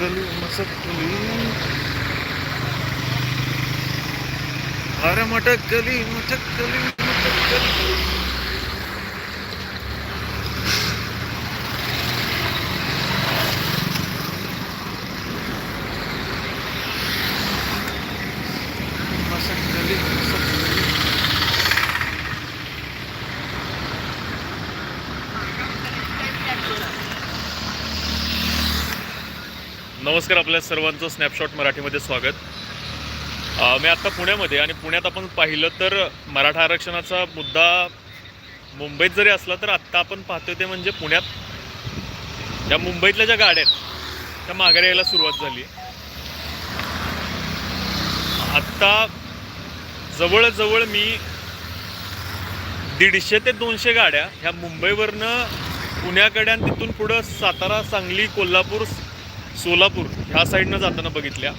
galing, masakali. Para matakali, matakali, matakali. नमस्कार आपल्या सर्वांचं स्नॅपशॉट मराठीमध्ये स्वागत. मी आत्ता पुण्यामध्ये आणि पुण्यात आपण पाहिलं तर मराठा आरक्षणाचा मुद्दा मुंबईत जरी असला तर आत्ता आपण पाहतोय ते म्हणजे पुण्यात त्या मुंबईतल्या ज्या गाड्या आहेत त्या माघारी यायला सुरुवात झाली. आत्ता जवळजवळ मी दीडशे ते दोनशे गाड्या ह्या मुंबईवरनं पुण्याकडे आणि तिथून पुढं सातारा सांगली कोल्हापूर सोलापूर ह्या साईडनं जाताना बघितल्या.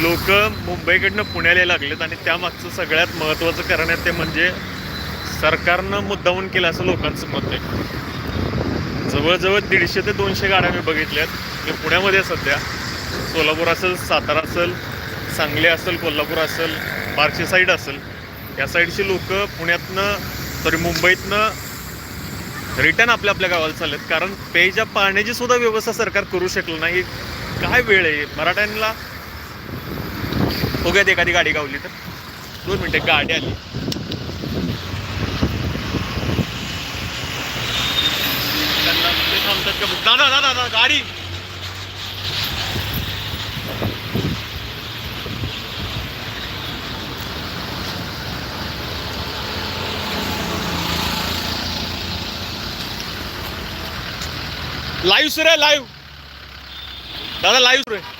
लोक मुंबईकडनं पुण्याला लागलेत आणि त्यामागचं सगळ्यात महत्त्वाचं कारण आहे ते म्हणजे सरकारनं मुद्दामून केलं असं लोकांचं मत आहे. जवळजवळ दीडशे ते दोनशे गाड्या मी बघितल्यात. मी पुण्यामध्ये सध्या. सोलापूर असेल सातारा असेल सांगली असेल कोल्हापूर असेल बार्शी साईड असेल. या साईडची लोक पुण्यातनं सॉरी मुंबईतनं रिटर्न आपल्या आपल्या गावाला चाललेत. कारण पेयच्या पाण्याची सुद्धा व्यवस्था सरकार करू शकलं नाही. काय वेळ आहे? मराठ्यांना बघूयात एखादी गाडी गावली तर. दोन मिनटं गाडी आली. का दादा दादा दादा गाडी. लाईव्ह सुरू आहे लाईव्ह दादा लाईव्ह सुरू आहे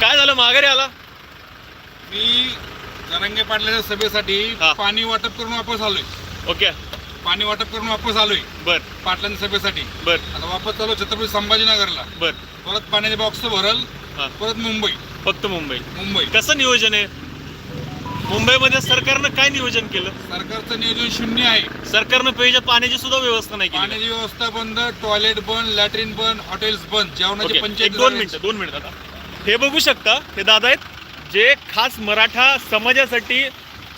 काय झालं? माघारी आला? मी जरंगे पाटलाच्या सभेसाठी हा. पाणी वाटप करून वापस आलोय. ओके. पाणी वाटप करून वापस आलोय. बर. पाटलांच्या सभेसाठी. बर. आता वापस आलो छत्रपती संभाजीनगरला. बर. परत पाण्याचे बॉक्स भरल हा. परत मुंबई. फक्त मुंबई. मुंबई. कसं नियोजन आहे? मुंबईमध्ये सरकारनं काय नियोजन केलं? सरकारचं नियोजन शून्य आहे. सरकारनं पेयच्या पाण्याची सुद्धा व्यवस्था नाही केली. पाण्याची व्यवस्था बंद टॉयलेट बंद लॅट्रिन बंद हॉटेल्स बंद जेवणाची ओके, पंचायत एक दोन मिनिटं दोन मिनिटं आता. हे बघू शकता हे दादा आहेत जे खास मराठा समाजासाठी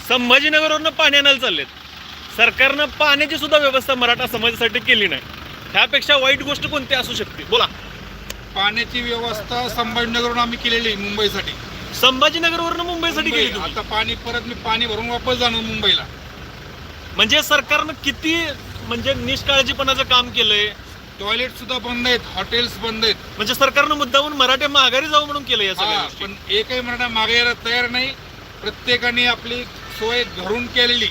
संभाजीनगरवरनं पाणी आणायला चाललेत. सरकारनं पाण्याची सुद्धा व्यवस्था मराठा समाजासाठी केली नाही. ह्यापेक्षा वाईट गोष्ट कोणती असू शकते? बोला. पाण्याची व्यवस्था संभाजीनगरवरून आम्ही केलेली मुंबईसाठी. संभाजीनगरवरनं मुंबईसाठी तुम्ही? आता पाणी परत मी पाणी भरून वापस जाणार मुंबईला. म्हणजे सरकारनं किती म्हणजे निष्काळजीपणाचं काम केलंय? टॉयलेट सुद्धा बंद आहेत हॉटेल्स बंद आहेत. म्हणजे सरकारनं मुद्दामून मराठे माघारी जाऊ म्हणून केलं या सगळ्या हा, गोष्टी. पण एकही मराठा मागे यायला तयार नाही. प्रत्येकाने आपली सोय घरून केलेली.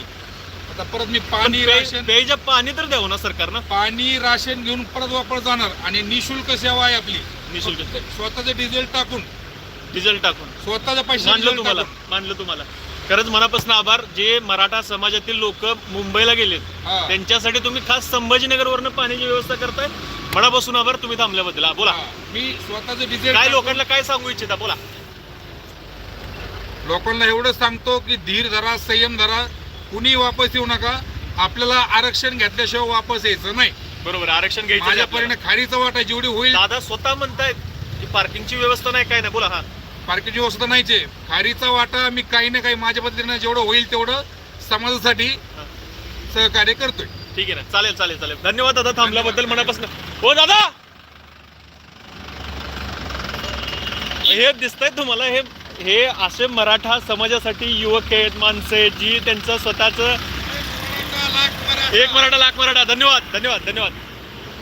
आता परत मी पण पाणी पे- राशन पेयच्या पाणी तर द्यावं ना सरकारनं. पाणी राशन घेऊन परत वापस जाणार. आणि निशुल्क सेवा आहे आपली. निशुल्क. स्वतःचं डिझेल टाकून. डिझेल टाकून. स्वतःच्या पैसे मानलं तुम्हाला? मानलं तुम्हाला? खरंच मनापासून आभार. जे मराठा समाजातील लोक मुंबईला गेलेत हा. त्यांच्यासाठी तुम्ही खास संभाजीनगरवरनं पाण्याची व्यवस्था करताय. मनापासून आभार तुम्ही थांबल्याबद्दल. हा, बोला. मी स्वतःचं डिझेल काय लोकांना काय सांगू इच्छिता? बोला. लोकांना एवढं सांगतो की धीर धरा संयम धरा. कुणी वापस येऊ नका. आपल्याला आरक्षण घेतल्याशिवाय वापस यायचं नाही. बरोबर आरक्षण घ्यायचं आहे माझ्या आपल्याला. परीने खारीचा वाटा जेवढी होईल. दादा स्वतः म्हणतायत की पार्किंगची व्यवस्था नाही काय नाही. बोला हा. पार्किंगची व्यवस्था नाहीच आहे. खारीचा वाटा मी काही ना काही माझ्या पद्धतीनं जेवढं होईल तेवढं समाजासाठी सहकार्य करतोय. ठीक आहे ना. चालेल चालेल चालेल. धन्यवाद दादा थांबल्याबद्दल मनापासून. हो दादा! हे दिसतंय तुम्हाला हे हे असे मराठा समाजासाठी युवक आहेत माणसं आहेत जी त्यांचं स्वतःच एक मराठा लाख मराठा. धन्यवाद धन्यवाद धन्यवाद.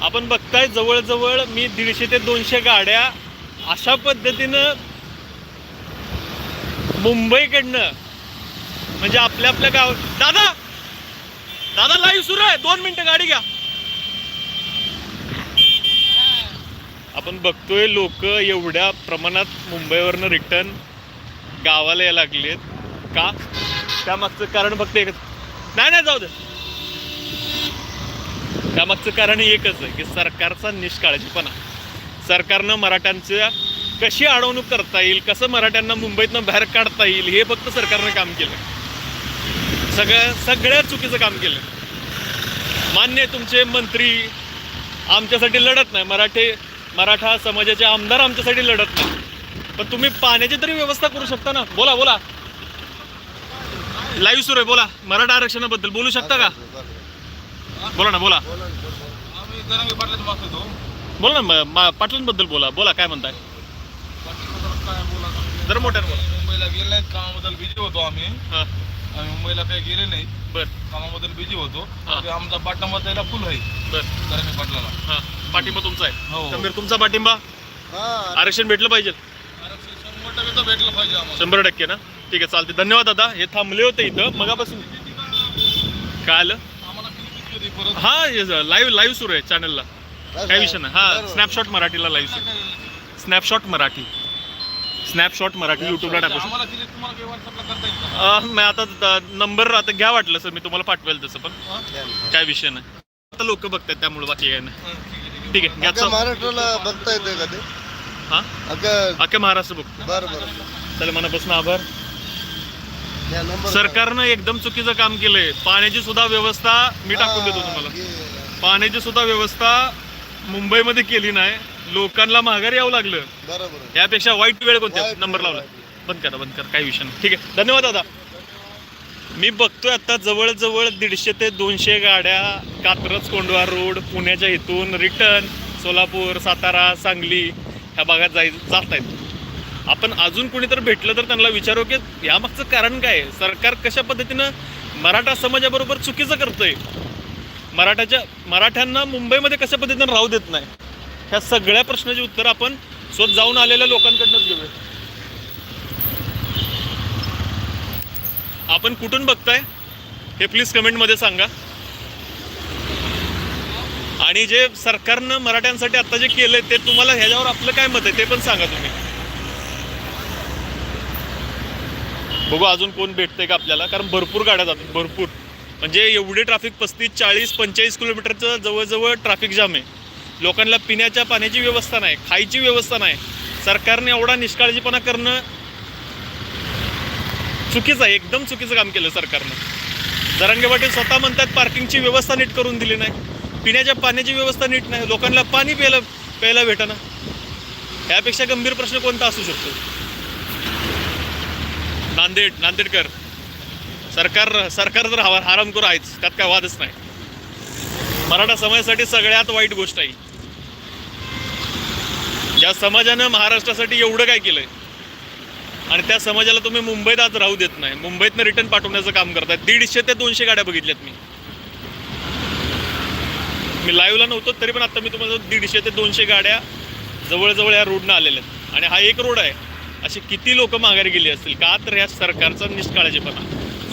आपण बघताय जवळजवळ मी दीडशे ते दोनशे गाड्या अशा पद्धतीनं मुंबईकडनं म्हणजे आपल्या आपल्या गाव दादा दादा लाईव्ह सुरू आहे. दोन मिनिटं गाडी घ्या. आपण बघतोय लोक एवढ्या प्रमाणात मुंबईवरनं रिटर्न गावाला यायला लागलेत. का? त्यामागचं कारण फक्त एकच. नाही नाही जाऊ दे. त्यामागचं कारण एकच आहे की सरकारचा निष्काळजीपणा. सरकारनं मराठ्यांच्या कशी अडवणूक करता येईल कसं मराठ्यांना मुंबईतनं बाहेर काढता येईल हे फक्त सरकारनं काम केलं सगळं सगळ्यात चुकीचं काम केलं मान्य तुमचे मंत्री आमच्यासाठी लढत नाही. मराठे मराठा समाजाचे आमदार आमच्यासाठी लढत नाही. पण तुम्ही पाण्याची तरी व्यवस्था करू शकता ना? बोला बोला. लाईव्ह सुरू आहे बोला. मराठा आरक्षणाबद्दल बोलू शकता का? बोला ना बोला. बोला ना पाटलांबद्दल बोला. बोला काय म्हणताय? जरा मोठ्यानं बोला. मुंबईला गेले नाहीत कामाबद्दल बिझी होतो आम्ही. हां. आम्ही मुंबईला काही गेले नाही. बर. कामाबद्दल बिझी होतो. हा. ते आमचा पाठिंबा त्याला फुल आहे. बर. जरांगे पाटलाला. हां. पाठिंबा तुमचा आहे. हो. तुमचा पाठिंबा? आरक्षण भेटलं पाहिजे. आरक्षण शंभर टक्के तर भेटलं पाहिजे आम्हाला. शंभर टक्के ना? ठीक आहे चालते धन्यवाद दादा. हे थांबले होते इथं. मगापासून. काय आलं? आम्हाला किती किती परत? हा लाईव्ह लाईव्ह सुरू आहे चॅनलला काय विषय नाही. हा स्नॅपशॉट मराठीला लाईव्ह सुरू. स्नॅपशॉट मराठी. स्नॅपशॉट मराठी युट्यूबला टाकू शकतो. अं, मी आता नंबर आता घ्या वाटलं सर मी तुम्हाला पाठवेल तसं पण? काय विषय नाही. आता लोक बघतात त्यामुळे बाकी काय नाही. हा, ठीक आहे, घ्या अख्ख्या चल. महाराष्ट्राला बघता येते का ते? हा? अख्ख्या अख्ख्या महाराष्ट्र बघतो. बरं बरं. चला मनापासून आभार. या नंबर सरकारनं एकदम चुकीचं काम केलंय. पाण्याची सुद्धा व्यवस्था मी टाकून देतो तुम्हाला. पाण्याची सुद्धा व्यवस्था मुंबईमध्ये केली नाही. लोकांना माघारी यावं लागलं. बरोबर. यापेक्षा वाईट वेळ कोणत्या? वाईट नंबर वेळ, लावला. वाईट बंद करा बंद करा. काही विषय नाही. ठीक आहे. धन्यवाद दादा. मी बघतोय आता जवळजवळ दीडशे ते दोनशे गाड्या कात्रज कोंडवा रोड पुण्याच्या इथून रिटर्न सोलापूर सातारा सांगली ह्या भागात जाय जात आहेत आपण अजून कोणी तर भेटलं तर त्यांना विचारू की यामागचं कारण काय? आहे? सरकार कशा पद्धतीनं मराठा समाजाबरोबर चुकीचं करतंय? मराठाच्या मराठ्यांना मुंबईमध्ये कशा पद्धतीनं राहू देत नाही? ह्या सगळ्या प्रश्नाची उत्तर आपण स्वतः जाऊन आलेल्या लोकांकडनंच घेऊया. आपण कुठून बघताय हे प्लीज कमेंटमध्ये सांगा. आणि जे सरकारनं मराठ्यांसाठी आता जे केलंय ते तुम्हाला ह्याच्यावर आपलं काय मत आहे ते पण सांगा तुम्ही. बघू अजून कोण भेटतंय का आपल्याला? कारण भरपूर गाड्या जातात भरपूर. म्हणजे एवढे ट्रॅफिक पस्तीस चाळीस पंचेचाळीस किलोमीटरचं जवळजवळ ट्रॅफिक जाम आहे. लोकांना पिण्याच्या पाण्याची व्यवस्था नाही खायची व्यवस्था नाही. सरकारने एवढा निष्काळजीपणा करणं चुकीचं आहे एकदम चुकीचं काम केलं सरकारनं. जरांगे पाटील स्वतः म्हणतात पार्किंगची व्यवस्था नीट करून दिली नाही पिण्याच्या पाण्याची व्यवस्था नीट नाही लोकांना पाणी प्यायला प्यायला भेटणं यापेक्षा गंभीर प्रश्न कोणता असू शकतो? नांदेड नांदेडकर. सरकार सरकार तर हवा आराम करू आहेच त्यात काय वादच नाही. मराठा समाजासाठी सगळ्यात वाईट गोष्ट आहे. ज्या समाजानं महाराष्ट्रासाठी एवढं काय केलं आहे आणि त्या समाजाला तुम्ही मुंबईत आज राहू देत नाही. मुंबईतनं रिटर्न पाठवण्याचं काम करताय. दीडशे ते दोनशे गाड्या बघितल्यात मी. मी लाईव्हला नव्हतो तरी पण आता मी तुम्हाला दीडशे ते दोनशे गाड्या जवळजवळ या रोडनं आलेल्या आहेत. आणि हा एक रोड आहे. असे किती लोक माघारी गेली असतील? का तर या सरकारचा निष्काळजीपणा.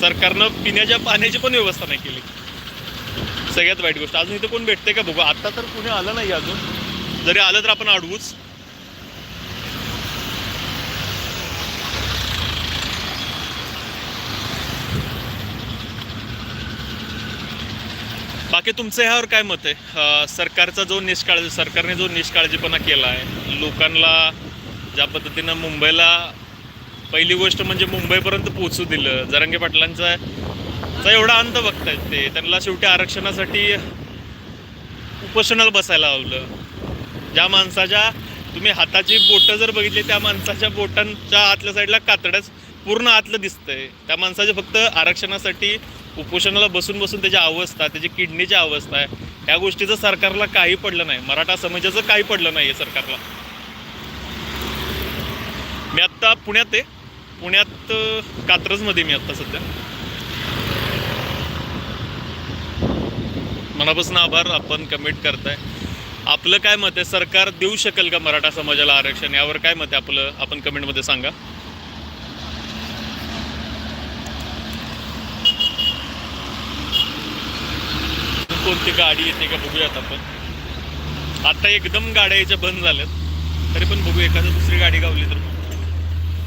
सरकारनं पिण्याच्या पाण्याची पण व्यवस्था नाही केली. सगळ्यात वाईट गोष्ट. अजून इथं कोण भेटते का बघू? आता तर कुणी आलं नाही अजून. जरी आलं तर आपण अडवूच. बाकी तुमचं ह्यावर काय मत आहे? सरकारचा जो निष्काळजी सरकारने जो निष्काळजीपणा केला आहे लोकांना ज्या पद्धतीनं मुंबईला पहिली गोष्ट म्हणजे मुंबईपर्यंत पोहोचू दिलं. जरांगे पाटलांचा चा एवढा अंत बघतायत ते. त्यांना शेवटी आरक्षणासाठी उपोषणाला बसायला लावलं. ज्या माणसाच्या तुम्ही हाताची बोटं जर बघितली त्या माणसाच्या बोटांच्या आतल्या साईडला कातड्याच पूर्ण आतलं दिसतंय. त्या माणसाच्या फक्त आरक्षणासाठी उपोषणाला बसून बसून त्याची अवस्था त्याची किडनीची अवस्था आहे ह्या गोष्टीचं सरकारला काही पडलं नाही. मराठा समाजाचं काही पडलं नाही आहे सरकारला. मी आत्ता पुण्यात आहे. पुण्यात कात्रजमध्ये मी आत्ता सध्या. मनापासून आभार. आपण कमेंट करताय. आपलं काय मत आहे? सरकार देऊ शकेल का मराठा समाजाला आरक्षण? यावर काय मत आहे आपलं? आपण कमेंटमध्ये सांगा. कोणती गाडी येते का बघूयात आपण. आता एकदम गाड्या याच्या बंद झाल्यात. तरी पण बघू एखादं दुसरी गाडी गावली तर.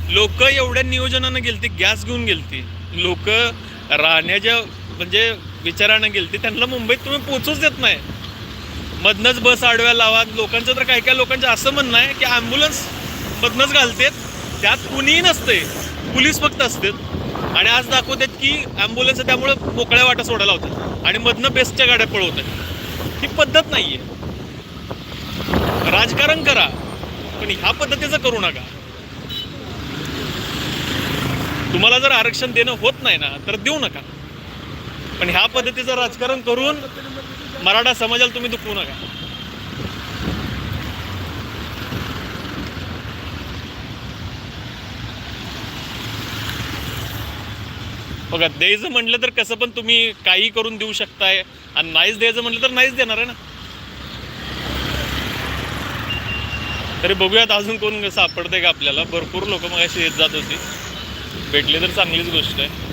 लोक एवढ्या नियोजनानं गेलती गॅस घेऊन गेलती. लोक राहण्याच्या म्हणजे विचारानं गेलती त्यांना मुंबईत तुम्ही पोचूच देत नाही. मधनच बस आडव्या लावा लोकांचं तर काही काही लोकांचं असं म्हणणं आहे की ॲम्ब्युलन्स मधनच घालतेत. त्यात कुणीही नसते पोलीस फक्त असतात. आणि आज दाखवतात की ॲम्ब्युलन्स त्यामुळे मोकळ्या वाटा सोडायला होतात आणि मधनं बेस्टच्या गाड्या पळवतात ही पद्धत नाही आहे राजकारण करा पण ह्या पद्धतीचं करू नका. तुम्हाला जर आरक्षण देणं होत नाही ना तर देऊ नका. पण ह्या पद्धतीचं राजकारण करून मराठा समाजाला तुम्ही दुखवू नका. बघा द्यायचं म्हटलं तर कसं पण तुम्ही काही करून देऊ शकताय. आणि नाहीच द्यायचं म्हटलं तर नाहीच देणार आहे ना. तरी बघूयात अजून कोण सापडतंय का आपल्याला. भरपूर लोक मग अशी येत जात होती. भेटले तर चांगलीच गोष्ट आहे.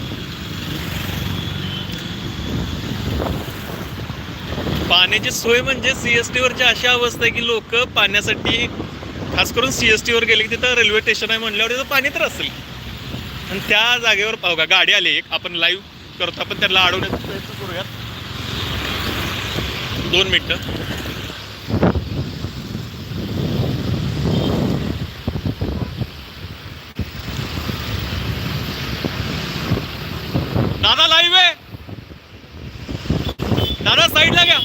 पाण्याची सोय म्हणजे सी एस टीवरची अशी अवस्था आहे की लोक पाण्यासाठी खास करून सी एस टीवर गेले की तिथं रेल्वे स्टेशन आहे म्हणल्यावर तिथं पाणी तर असेल. आणि त्या जागेवर पाहू का गाडी आली एक आपण लाईव्ह करतो आपण त्याला अडवण्याचा प्रयत्न करूयात. दोन मिनटं दादा लाईव्ह आहे दादा साईडला घ्या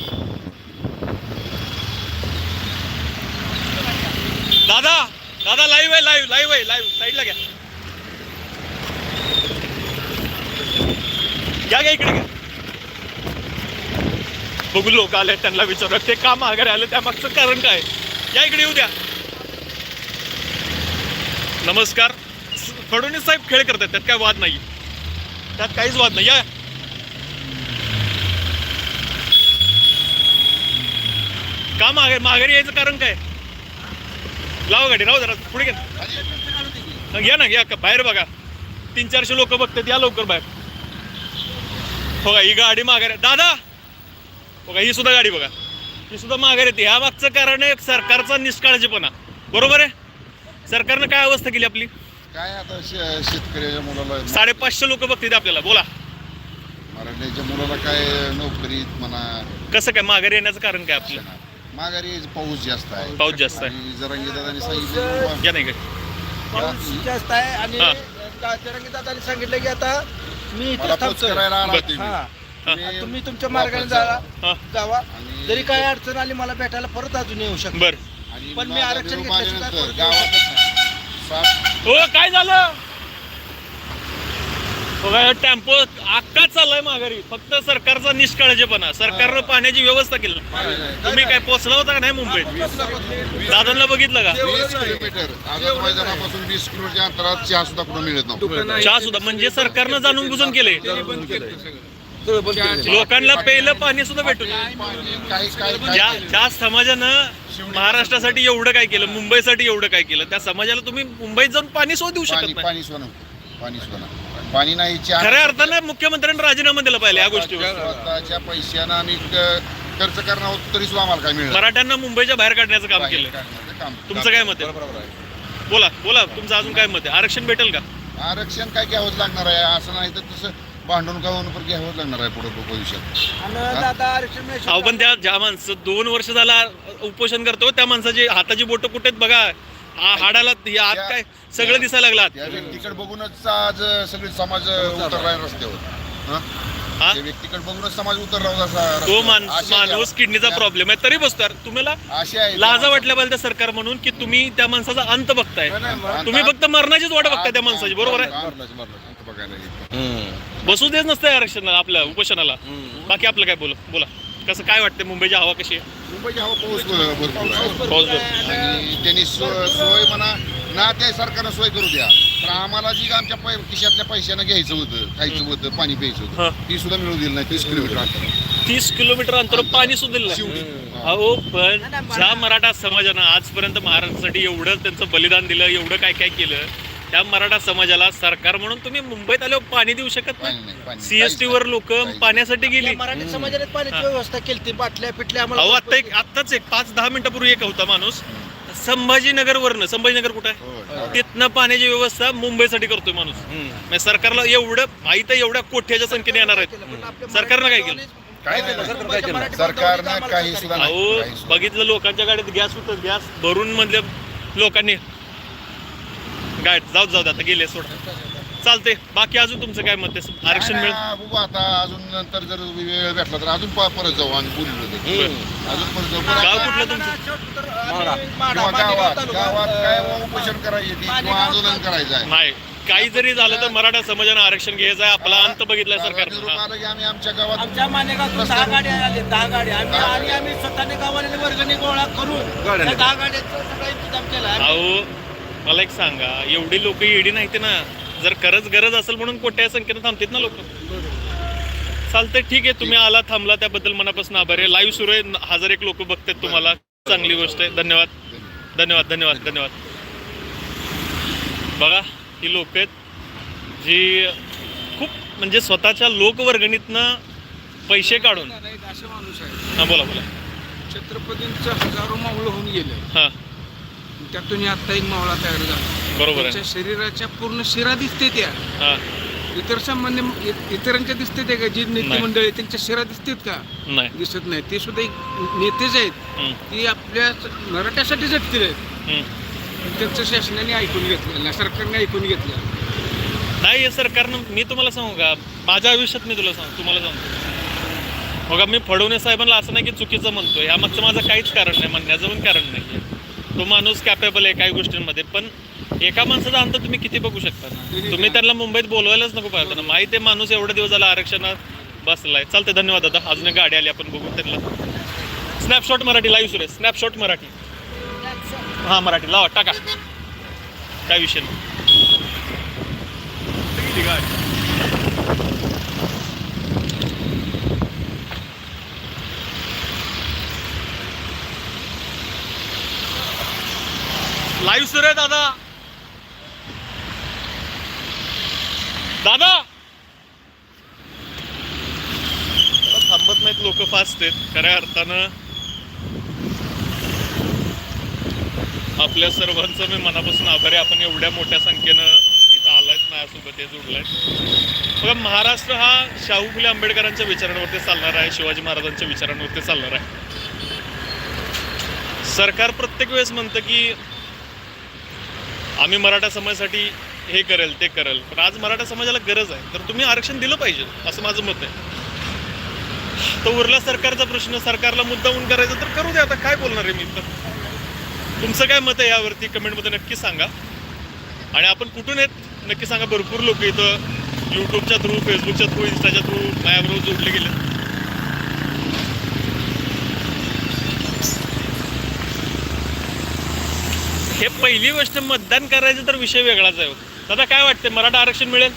दादा दादा लाईव्ह आहे लाईव्ह लाईव्ह आहे लाईव्ह साईडला घ्या घ्या घ्या इकडे घ्या बघू लोक आले त्यांना विचारू ते का माघारी आले त्या मागचं कारण काय? या इकडे येऊ द्या. नमस्कार. फडणवीस साहेब खेळ करतात त्यात काय वाद नाही. त्यात काहीच वाद नाही. या. का मागे माघारी यायचं कारण काय? लावा गाडी राहू जरा पुढे घ्या या ना या का? बाहेर बघा. तीन चारशे लोक बघतात या लवकर बाहेर. हो का ही गाडी माघारी दादा! बघा ही सुद्धा गाडी बघा. ही सुद्धा माघारी येते. ह्या मागचं कारण आहे सरकारचा निष्काळजीपणा. बरोबर आहे? सरकारनं काय अवस्था केली आपली? काय आता शे- शेतकऱ्याच्या मुलाला साडेपाचशे लोक बघतात आपल्याला. बोला. मराठ्याच्या मुलाला काय नोकरीत म्हणा? कसं काय? माघारी येण्याचं कारण काय आपलं? माघारी पाऊस जास्त आहे. पाऊस जास्त आहे. आणि सांगितलं या नाही काय पाऊस जास्त आहे आणि हा. जरांगी दादाने सांगितलं की आता मी मला इथं पोच थांबतोय. करायला आला बरं. होते मी. हा. तुम्ही तुम्ही तुमच्या मार्गाने वापस जावा. हा. जावा. आणि- जरी काय अडचण आली मला भेटायला परत अजून येऊ शकतो. बर. आणि पण मी आरक्षण घेतल्याशिवाय परत सात हो काय झालं? बघा हे टेम्पो अक्का चाललाय माघारी. फक्त सरकारचा निष्काळजीपणा. सरकारनं पाण्याची व्यवस्था केली. तुम्ही काय पोचला होता का नाही मुंबईत? दादांना बघितलं का? वीस किलोमीटर. आझाद मैदानापासून वीस किलोमीटरच्या अंतरात चहा सुद्धा कुठं मिळत नव्हतं. चहा सुद्धा. म्हणजे सरकारनं जाणून बुजून केले लोकांना प्यायलं पाणी सुद्धा भेटून ज्या समाजानं महाराष्ट्रासाठी एवढं काय केलं मुंबईसाठी एवढं काय केलं त्या समाजाला तुम्ही मुंबईत जाऊन पाणी सुद्धा देऊ शकत नाही. पाणी सोनं पाणी सोनं पाणी नाही खऱ्या अर्थानं मुख्यमंत्र्यांनी राजीनामा दिला पाहिजे या गोष्टीवर. स्वतःच्या पैशानं आम्ही खर्च करणार होतो तरी सुद्धा आम्हाला काय मिळणार? मराठ्यांना मुंबईच्या बाहेर काढण्याचं काम केलं तुमचं काय मत आहे. बोला बोला तुमचं अजून काय मत आहे? आरक्षण भेटेल का? आरक्षण काय घ्यावंच लागणार आहे. असं नाही तर तसं भांडून का होऊन पण घ्यावंच लागणार आहे पुढे भविष्यात आणि दादा आरक्षण मिळाल्याशिवाय अहो पण त्या ज्या माणसं दोन वर्ष झाला उपोषण करतो त्या माणसाची हाताची बोट कुठे आहेत बघा हा हाडाला आत काय सगळं दिसायला लागलं आत. त्या व्यक्तीकडे बघूनच आज सगळे समाज उतरलाय रस्त्यावर हं? हा? त्या व्यक्तीकडे बघूनच समाज उतरला होता असा तो रस्त्यावर. माणूस अशी आहे माणूस त्या- किडनीचा प्रॉब्लेम आहे तरी बसतो यार. तुम्हाला आहे लाजा वाटल्या पाहिजे त्या सरकार म्हणून की तुम्ही त्या माणसाचा अंत बघताय तुम्ही फक्त मरणाचीच वाट बघताय त्या माणसाची बरोबर आहे मरणाची मरणाची अंत बघायला येतो. बसू देच नसतं आरक्षणाला आपल्या उपोषणाला. बाकी आपलं काय बोल बोला. कसं काय वाटतं मुंबईची हवा कशी आहे? मुंबईची हवा पाऊस भरपूर आहे. पाऊस भरपूर. आणि त्यांनी सोय सोय म्हणा ना त्या सरकारनं सोय करू द्या. पण आम्हाला जी आमच्या पै खिशातल्या पैशानं घ्यायचं होतं खायचं होतं पाणी प्यायचं हा. होतं ती सुद्धा मिळू दिली नाही तीस किलोमीटर अंतर. तीस किलोमीटर अंतर पाणी सुद्धा दिलं शिवडी. नाही. अहो पण ज्या मराठा समाजानं आजपर्यंत महाराष्ट्रासाठी एवढं त्यांचं बलिदान दिलं एवढं काय काय केलं त्या मराठा समाजाला सरकार म्हणून तुम्ही मुंबईत आल्यावर पाणी देऊ शकत पाणी नाही नाही. पाणी नाही. सीएसटी वर लोक पाण्यासाठी गेली. मराठी समाजाने पाण्याची व्यवस्था केली ती बाटल्या पिटल्या अहो आम्हाला आता एक आत्ताच एक पाच दहा मिनिटापूर्वी एक होता माणूस. संभाजीनगर वरनं संभाजीनगर कुठं आहे. तिथनं पाण्याची व्यवस्था मुंबईसाठी करतोय माणूस. म्हणजे सरकारला एवढं आई तर एवढ्या कोठ्याच्या संख्येने येणार आहेत? सरकारनं काय केलं? काय सरकारनं काही सुद्धा नाही. अहो काही सुद्धा बघितलं लोकांच्या गाडीत गॅस होतं गॅस भरून म्हणले लोकांनी गाड जाऊ जाऊ दे, आता गेले सोड. चालते बाकी अजून तुमचं काय मत आहे? आरक्षण मिळेल बघू आता अजून नंतर जर वेळ भेटला तर अजून प- परत जाऊ आणि बोललो अजून परत जाऊ. गाव कुठलं तुमचं? किंवा गावात गावात काय उपोषण करायची किंवा आंदोलन करायचं आहे. नाही काही जरी झालं तर मराठा समाजानं आरक्षण घ्यायचं आहे. आपला अंत बघितलाय निरोप आला की आम्ही आमच्या गावात आमच्या मानेगावातून दहा गाड्या आल्या दहा गाड्या. आम्ही आणि आम्ही स्वतःने गावाने वर्गणी गोळा करून त्या दहा गाड्याचा सगळा इंतजाम केला. अहो मला एक सांगा एवढी लोक येडी नाहीत ना जर खरंच गरज असेल म्हणून कोट्या संख्येनं थांबतात ना लोक. चालतंय ठीक आहे तुम्ही आला थांबला त्याबद्दल मनापासून आभार आहे. लाईव्ह सुरू आहे हजार एक लोक बघतात तुम्हाला. चांगली गोष्ट आहे. धन्यवाद. धन्यवाद धन्यवाद धन्यवाद. बघा ही लोक आहेत जी खूप म्हणजे स्वतःच्या लोकवर्गणीतनं पैसे काढून. हां बोला बोला. छत्रपतींचं हजारो मावळं होऊन गेले. हां. त्यातून आता एक मावळा तयार झाला. बरोबर त्यांच्या शरीराच्या पूर्ण शिरा दिसते त्या हां. इतर सामान्य इ- इतरांच्या दिसते त्या का? जी नेते नाही. मंडळी त्यांच्या शिरा दिसतात का? नाही. दिसत नाही. ते सुद्धा एक नेतेच आहेत. हम्म, ती आपल्या मराठ्यासाठी झटतील आहेत हम्म. पण त्यांचं शासनाने ऐकून घेतलं नाही सरकारने ऐकून घेतलं. नाही हे सरकारनं मी तुम्हाला सांगू का? माझ्या आयुष्यात मी तुला सांगू तुम्हाला सांगतो बघा मी फडणवीस साहेबांना असं नाही की चुकीचं म्हणतो यामागचं माझं काहीच कारण नाही म्हणण्याचं पण कारण नाही. तो माणूस कॅपेबल आहे काही गोष्टींमध्ये. पण एका माणसाचा अंत तुम्ही किती बघू शकता तुम्ही त्यांना मुंबईत बोलवायलाच नको पाहिजे ना. माहिती आहे माणूस एवढा दिवस झाला आरक्षणात बसलाय. चालते धन्यवाद दादा. अजून एक गाडी आली आपण बघू त्यांना. Snapshot Marathi live Suresh. Snapshot Marathi. हां मराठी. लावा टाका. काय विषय नाही. गाडी लाईव्ह सुरू आहे दादा. दादा! थांबत नाहीत लोक फास्ट आहेत खऱ्या अर्थानं. आपल्या सर्वांचं मी मनापासून आभारी आहे. आपण एवढ्या मोठ्या संख्येनं इथं आलायत माझ्यासोबत हे जोडलाय. बघा महाराष्ट्र हा शाहू फुले आंबेडकरांच्या विचारांवरती चालणार आहे शिवाजी महाराजांच्या विचारांवरती चालणार आहे. सरकार प्रत्येक वेळेस म्हणतं की आम्ही मराठा समाजासाठी हे करेल ते करेल. पण आज मराठा समाजाला गरज आहे. तर तुम्ही आरक्षण दिलं पाहिजे असं माझं मत आहे. तो उरला सरकारचा प्रश्न सरकारला मुद्दामहून करायचा तर करू दे आता. काय बोलणार आहे मी तर? तुमचं काय मत आहे यावरती? कमेंटमध्ये नक्की सांगा. आणि आपण कुठून आहेत? नक्की सांगा. भरपूर लोक इथं यूट्यूबच्या थ्रू फेसबुकच्या थ्रू इंस्टाच्या थ्रू माझ्याबरोबर जोडले गेले हे पहिली गोष्ट मतदान करायचं तर विषय वेगळाच आहे. दादा काय वाटतं मराठा आरक्षण मिळेल?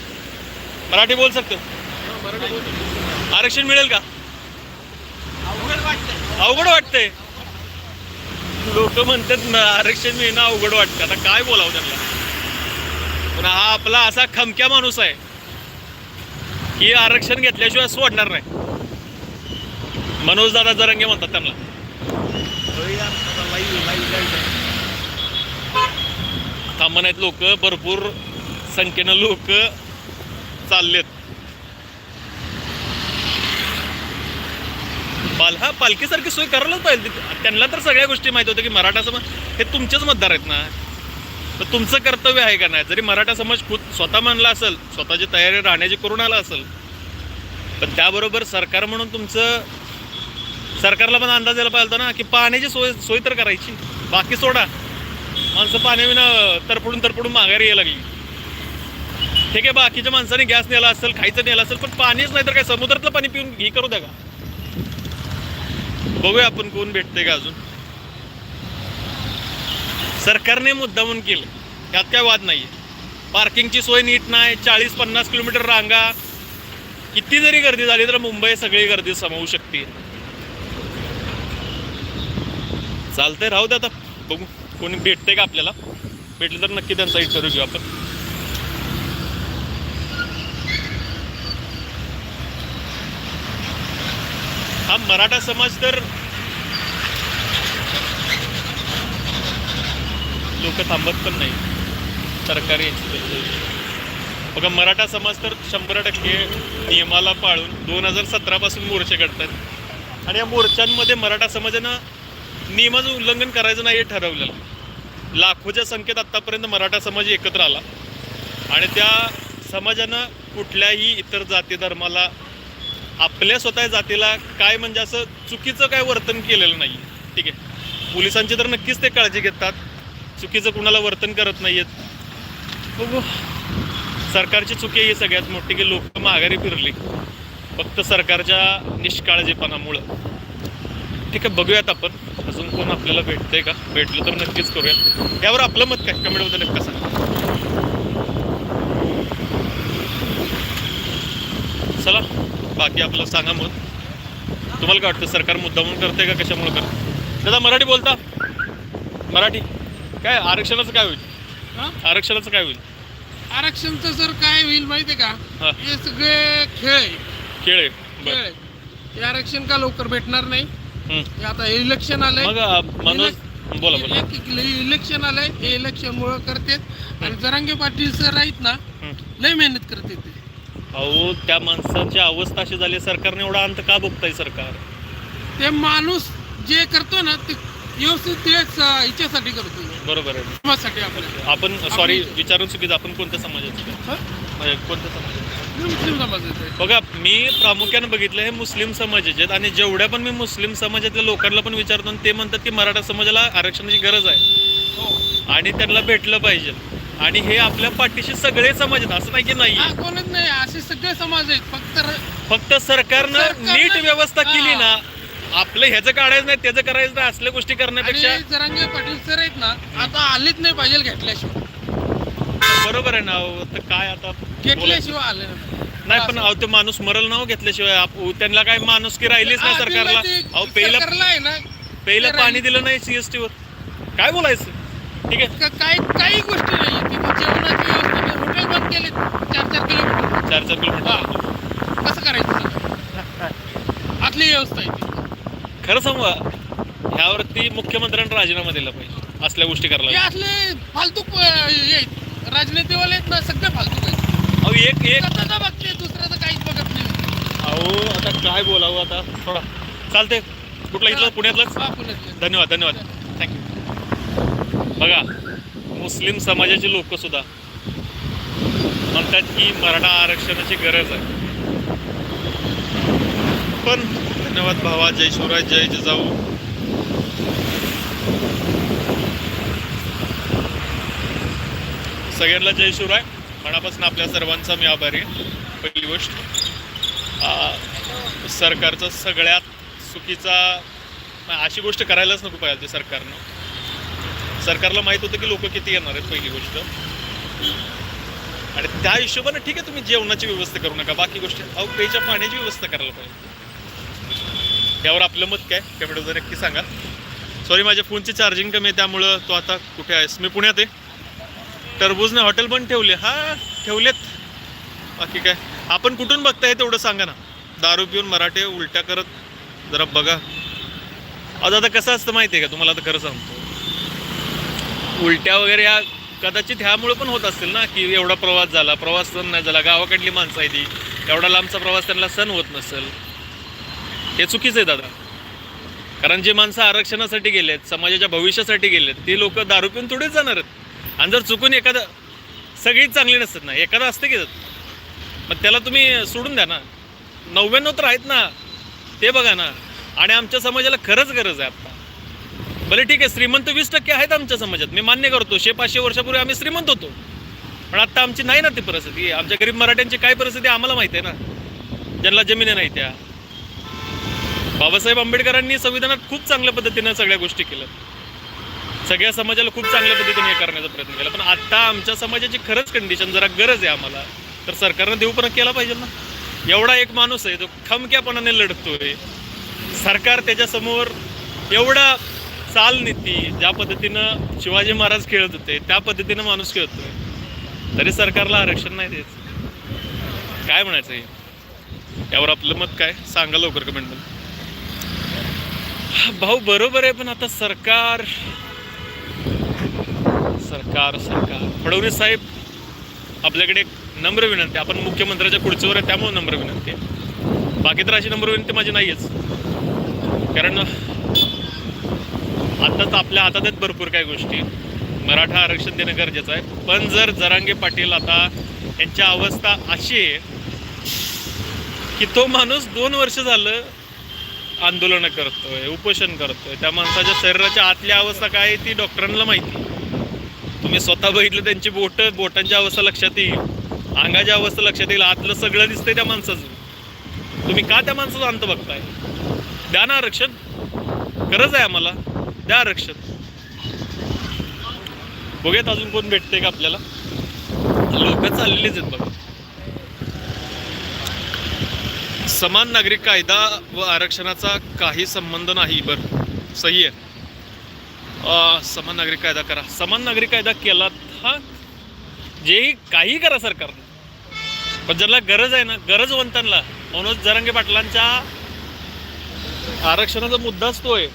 मराठी बोल सकतो आरक्षण मिळेल का? अवघड वाटतंय. लोक म्हणतात "म- आरक्षण मिळणं अवघड वाटतं. आता काय बोलावं त्यांना? पण हा आपला असा खमक्या माणूस आहे की आरक्षण घेतल्याशिवाय सोडणार नाही. मनोज दादा जरंगे म्हणतात त्यांना. थांबण आहेत लोक भरपूर संख्येनं लोक चाललेत. पाल हा पालखीसारखी सोय करायलाच पाहिजे. त्यांना तर सगळ्या गोष्टी माहिती होत्या की मराठा समाज हे तुमचेच मतदार आहेत ना? तर तुमचं कर्तव्य आहे का नाही? जरी मराठा समाज खुद स्वतः मानला असेल स्वतःची तयारी राहण्याची करून आला असेल पण त्याबरोबर सरकार म्हणून तुमचं सरकारला पण अंदाज यायला पाहिजे होता ना की पाण्याची सोय सोय तर करायची. बाकी सोडा. माणसं पाण्याविना तरपडून तरपडून माघारी यायला लागली. ठीक आहे बाकीच्या माणसाने गॅस नेला असेल खायचं नेलं असेल पण पाणीच नाही तर काय समुद्रातलं पाणी पिऊन घी करू द्या का? बघूया आपण कोण भेटते का अजून. सरकारने मुद्दामून केलं. त्यात काय वाद नाही पार्किंगची सोय नीट नाही चाळीस पन्नास किलोमीटर रांगा. किती जरी गर्दी झाली तर मुंबई सगळी गर्दी समावू शकते. चालतंय राहू द्या आता. बघू. कोणी भेटतंय का आपल्याला? भेटलं तर नक्की त्यांचा इंटरव्ह्यू घेऊ आपण. हा मराठा समाज तर लोक थांबत पण नाही. सरकारी बघा मराठा समाज तर शंभर टक्के नियमाला पाळून दोन हजार सतरापासून मोर्चे काढतात. आणि या मोर्चांमध्ये मराठा समाजानं नियमाचं उल्लंघन करायचं नाही हे ठरवलेलं. लाखोच्या संख्येत आत्तापर्यंत मराठा समाज एकत्र आला. आणि त्या समाजानं कुठल्याही इतर जाती धर्माला आपल्या स्वतः जातीला काय म्हणजे असं चुकीचं काय वर्तन केलेलं नाही ठीक आहे? पोलिसांची तर नक्कीच ते काळजी घेतात. चुकीचं कुणाला वर्तन करत नाही आहेत बघू. सरकारची चुकी आहे ही सगळ्यात मोठी की लोक माघारी फिरली. फक्त सरकारच्या निष्काळजीपणामुळं. ठीक आहे बघूयात आपण. अजून कोण आपल्याला भेटतंय का? भेटलं तर नक्कीच करूया यावर आपलं मत काय? कमेंटमध्ये नक्की सांगा. चला बाकी आपलं सांगा मत. तुम्हाला काय वाटतं सरकार मुद्दामून करते का कशामुळे करते दादा मराठी बोलता. मराठी. काय आरक्षणाचं काय होईल? आरक्षणाचं काय होईल? आरक्षणचं जर काय होईल माहितीये का? हा. सगळे खेळ खेळ आहे. आरक्षण का लवकर भेटणार नाही. हे आता इलेक्शन आलंय. मग अ, मनोज बोला बोला. इलेक्शन आलंय. हे इलेक्शन मुळे करतात. आणि जरांगे पाटील सर आहेत ना. लय मेहनत करते ते. अहो त्या माणसाची अवस्था अशी झाली सरकारने एवढा अंत का बघताय सरकार? ते माणूस जे करतो ना ते व्यवस्थित तेच अं, हिच्यासाठी करतो. बरोबर आहे. आपल्या. आपण सॉरी विचारून चुकीचं आपण कोणत्या समाजाचे? म्हणजे कोणत्या समाजाचे? मुस्लिम समाजाचे बघा मी प्रामुख्याने बघितलं हे मुस्लिम समाजाचे आहेत आणि जेवढ्या पण मी मुस्लिम समाजातल्या लोकांना पण विचारतो आणि ते म्हणतात की मराठा समाजाला आरक्षणाची गरज आहे. हो. आणि त्यांना भेटलं पाहिजे. आणि हे आपल्या पाठीशी सगळे समाज आहेत असं नाही की नाही कोणच नाही असे सगळे समाज आहेत. फक्त र- फक्त सरकारनं सरकारनं- नीट व्यवस्था केली. ना आपलं ह्याचं काढायचं नाही त्याचं करायचं नाही असल्या गोष्टी करण्यापेक्षा आणि जरांगे पाटील सर आहेत ना आता आलेच नाही पाहिजे घेतल्याशिवाय. बरोबर आहे ना अहो, तर काय आता? घेतल्याशिवाय आले नाही. पण अहो ते माणूस मरल ना हो घेतल्याशिवाय आप- त्यांना काय माणूस की राहिलीच नाही सरकारला? ते- अहो पहिलं सरकारला आहे ना पहिलं पाणी दिलं नाही सीएसटी वर. काय बोलायचं? ठीक आहे. का- काही काही गोष्टी नाही जेवणाची व्यवस्था. हॉटेल बंद केले चार चार किलोमीटर. चार चार किलोमीटर. हा. कसं करायचं? सगळं? आतली व्यवस्था आहे ती. खरं सांगू का, ह्यावरती मुख्यमंत्र्यांनी राजीनामा दिला पाहिजे. असल्या गोष्टी हे करायला असले फालतू प- हे आहेत. राजनीतीवाले आहेत ना सगळे फालतू आहेत. अहो एक एक स्वतःचा बघते दुसऱ्याचं काहीच बघत नाही. अहो आता काय बोलावं आता? थोडा चालते कुठला इथलं पुण्यातलंच हा, पुण्यातले. धन्यवाद धन्यवाद. थँक्यू बघा मुस्लिम समाजाचे लोक सुद्धा म्हणतात की मराठा आरक्षणाची गरज आहे. पण धन्यवाद भावा जय शिवराय जय जिजाऊ. सगळ्यांना जय शिवराय. मनापासून आपल्या सर्वांचा मी आभारी पहिली गोष्ट सरकारचा सगळ्यात चुकीचा अशी गोष्ट करायलाच नको पाहिजे सरकारनं. सरकारला माहीत होतं की लोक किती येणार आहेत पहिली गोष्ट. आणि त्या हिशोबाने ठीक आहे तुम्ही जेवणाची व्यवस्था करू नका. बाकी गोष्टी अहो त्याच्या पाण्याची व्यवस्था करायला पाहिजे. यावर आपलं मत काय कमेंटमध्ये नक्की सांगा. सॉरी माझ्या फोनची चार्जिंग कमी आहे त्यामुळं तो आता कुठे आहेस? मी पुण्यात आहे. टरबूजने हॉटेल पण ठेवले. हा ठेवलेत. बाकी काय? आपण कुठून बघताय तेवढं सांगा ना. दारू पिऊन मराठे उलट्या करत जरा बघा. आज आता कसं असतं माहिती आहे का? तुम्हाला आता खरं सांगतो. उलट्या वगैरे या कदाचित ह्यामुळे पण होत असतील ना की एवढा प्रवास झाला. प्रवास सण नाही झाला. गावाकडली माणसं आहे ती एवढा लांबचा प्रवास त्यांना सण होत नसेल. हे चुकीचं आहे दादा. कारण जे माणसं आरक्षणासाठी गेलेत समाजाच्या भविष्यासाठी गेलेत ती लोक दारू पिऊन थोडीच जाणार आहेत. आणि जर चुकून एखादं सगळीच चांगली नसतात ना एखादं असतं की मग त्याला तुम्ही सोडून द्या ना. नव्याण्णव तर आहेत ना. ते बघा ना. आणि आमच्या समाजाला खरंच गरज आहे आत्ता भले ठीक आहे श्रीमंत वीस टक्के आहेत आमच्या समाजात. मी मान्य करतो शे पाचशे वर्षापूर्वी आम्ही श्रीमंत होतो. पण आत्ता आमची नाही ना ती परिस्थिती. आमच्या गरीब मराठ्यांची काय परिस्थिती आम्हाला माहिती आहे ना. ज्यांना जमिनी नाही त्या. बाबासाहेब आंबेडकरांनी संविधानात खूप चांगल्या पद्धतीनं सगळ्या गोष्टी केल्या सगळ्या समाजाला खूप चांगल्या पद्धतीने हे करण्याचा प्रयत्न केला. पण आत्ता आमच्या समाजाची खरंच कंडिशन जरा गरज आहे आम्हाला. तर सरकारनं देऊ पण केला पाहिजे ना. एवढा एक माणूस आहे तो खमक्यापणाने लढतोय. सरकार त्याच्यासमोर एवढा चाल नीती ज्या पद्धतीनं शिवाजी महाराज खेळत होते त्या पद्धतीनं माणूस खेळतोय. तरी सरकारला आरक्षण नाही द्यायचं. काय म्हणायचं आहे यावर आपलं मत काय? सांगा लवकर कमेंटमध्ये भाऊ बरोबर आहे पण आता सरकार सरकार सरकार. फडणवीस साहेब आपल्याकडे एक नम्र विनंती आपण मुख्यमंत्र्याच्या खुर्चीवर आहे त्यामुळे नम्र विनंती आहे. बाकी तर अशी नम्र विनंती माझी नाहीच कारण आता तर आपल्या हातात आहेत भरपूर काही गोष्टी. मराठा आरक्षण देणं गरजेचं आहे. पण जर जरांगे पाटील आता यांच्या अवस्था अशी आहे की तो माणूस दोन वर्ष झालं आंदोलनं करतोय उपोषण करतोय. त्या माणसाच्या शरीराच्या आतल्या अवस्था काय आहे ती डॉक्टरांना माहिती तुम्ही स्वतः बघितलं त्यांची बोट बोटांची अवस्था लक्षात येईल. अंगाची अवस्था लक्षात येईल. आतलं सगळं दिसतंय त्या माणसाचं. तुम्ही का त्या माणसाचं अंत बघताय? द्या ना आरक्षण. गरज आहे आम्हाला. द्या आरक्षण. बघूयात अजून कोण भेटते का आपल्याला. लोक चाललेलीच आहेत बघा. समान नागरिक कायदा व आरक्षणाचा काही संबंध नाही बरं. सही आहे. समान नागरिक कायदा करा. समान नागरिक कायदा केला हा जेही काही करा सरकारनं. पण ज्याला गरज आहे ना गरजवंतांना मनोज जरांगे पाटलांच्या आरक्षणाचा मुद्दाच तो आहे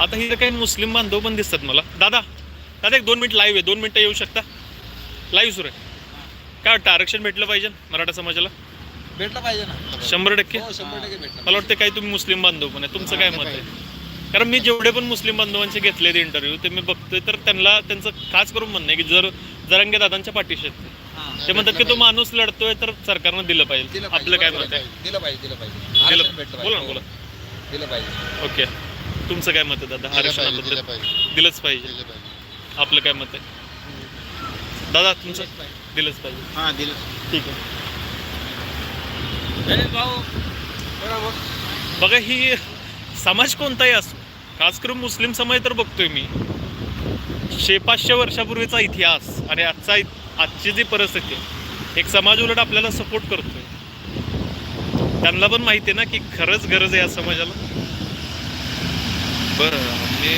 आता इथं काही मुस्लिम बांधव पण दिसतात मला. दादा दादा एक दोन मिनिट लाईव्ह आहे. दोन मिनिटं येऊ शकता? लाईव्ह सुरू आहे. काय वाटतं आरक्षण भेटलं पाहिजे मराठा समाजाला? भेटलं पाहिजे ना. शंभर टक्के? हो मला वाटतं काही तुम्ही मुस्लिम बांधव पण आहे. तुमचं काय मत आहे? कारण मी जेवढे पण मुस्लिम बांधवांचे घेतले ते इंटरव्ह्यू ते मी बघतोय तर त्यांना त्यांचं खास करून म्हणणं आहे की जर जरंगे दादांच्या पाठीशी आहेत ते. ते म्हणतात की तो माणूस लढतोय तर सरकारनं दिलं पाहिजे. आपलं काय मत आहे? दिलं पाहिजे दिलं पाहिजे. दिलं आरक्षण भेटलं बोला ना पाहिजे. बोला. दिलं पाहिजे. ओके. तुमचं काय मत आहे दादा? आरक्षणाबद्दल दिलंच पाहिजे. आपलं काय मत आहे? दादा तुमचं? दिलंच पाहिजे. हा दिलं. ठीक आहे. बघा ही समाज कोणताही असो खास करून मुस्लिम समाज तर बघतोय मी. शे पाचशे वर्षापूर्वीचा इतिहास आणि आजचा आजची जी परिस्थिती आहे एक समाज उलट आपल्याला सपोर्ट करतोय. त्यांना पण माहिती आहे ना की खरंच गरज आहे या समाजाला. बरं मी